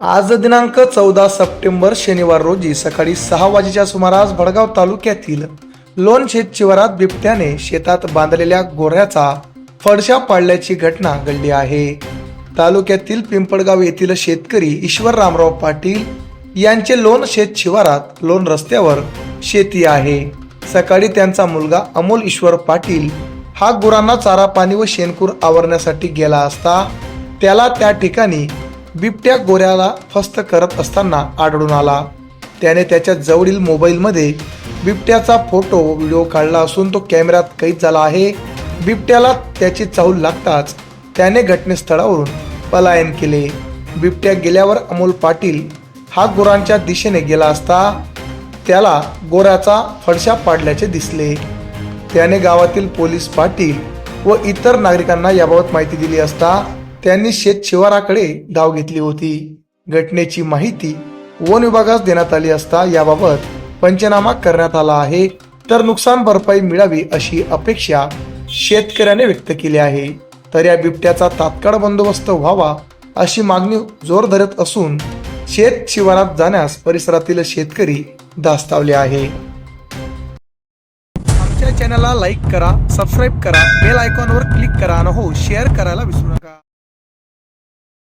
आज दिनांक चौदा सप्टेंबर शनिवार रोजी सकाळी सहा वाजेच्या सुमारास भडगाव तालुक्यातील लोण शेत शिवारात बिबट्याने शेतात बांधलेल्या गोऱ्याचा फडशा पाडल्याची घटना घडली आहे. तालुक्यातील पिंपळगाव येथील शेतकरी ईश्वर रामराव पाटील यांचे लोण शेत शिवारात लोण रस्त्यावर शेती आहे. सकाळी त्यांचा मुलगा अमोल ईश्वर पाटील हा गुरांना चारा पाणी व शेणकूर आवरण्यासाठी गेला असता त्याला त्या ठिकाणी बिबट्या गोऱ्याला फस्त करत असताना आढळून आला. त्याने त्याच्या जवळील मोबाईलमध्ये बिबट्याचा फोटो व्हिडिओ काढला असून तो कॅमेऱ्यात कैद झाला आहे. बिबट्याला त्याची चाहूल लागताच त्याने घटनास्थळावरून पलायन केले. बिबट्या गेल्यावर अमोल पाटील हा गोरांच्या दिशेने गेला असता त्याला गोऱ्याचा फडशा पाडल्याचे दिसले. त्याने गावातील पोलीस पाटील व इतर नागरिकांना याबाबत माहिती दिली असता त्यांनी शेत शिवाराकडे धाव घेतली होती. घटनेची माहिती वन विभागास देण्यात आली असता याबाबत पंचनामा करण्यात आला आहे. तर नुकसान भरपाई मिळावी अशी अपेक्षा शेतकऱ्याने व्यक्त केली आहे. तर या बिबट्याचा तात्काळ बंदोबस्त व्हावा अशी मागणी जोर धरत असून शेत शिवारात जाण्यास परिसरातील शेतकरी धास्तावले आहे. आमच्या चॅनलला लाईक करा सबस्क्राईब करा बेल आयकॉनवर क्लिक करा आणि हो शेअर करायला विसरू नका.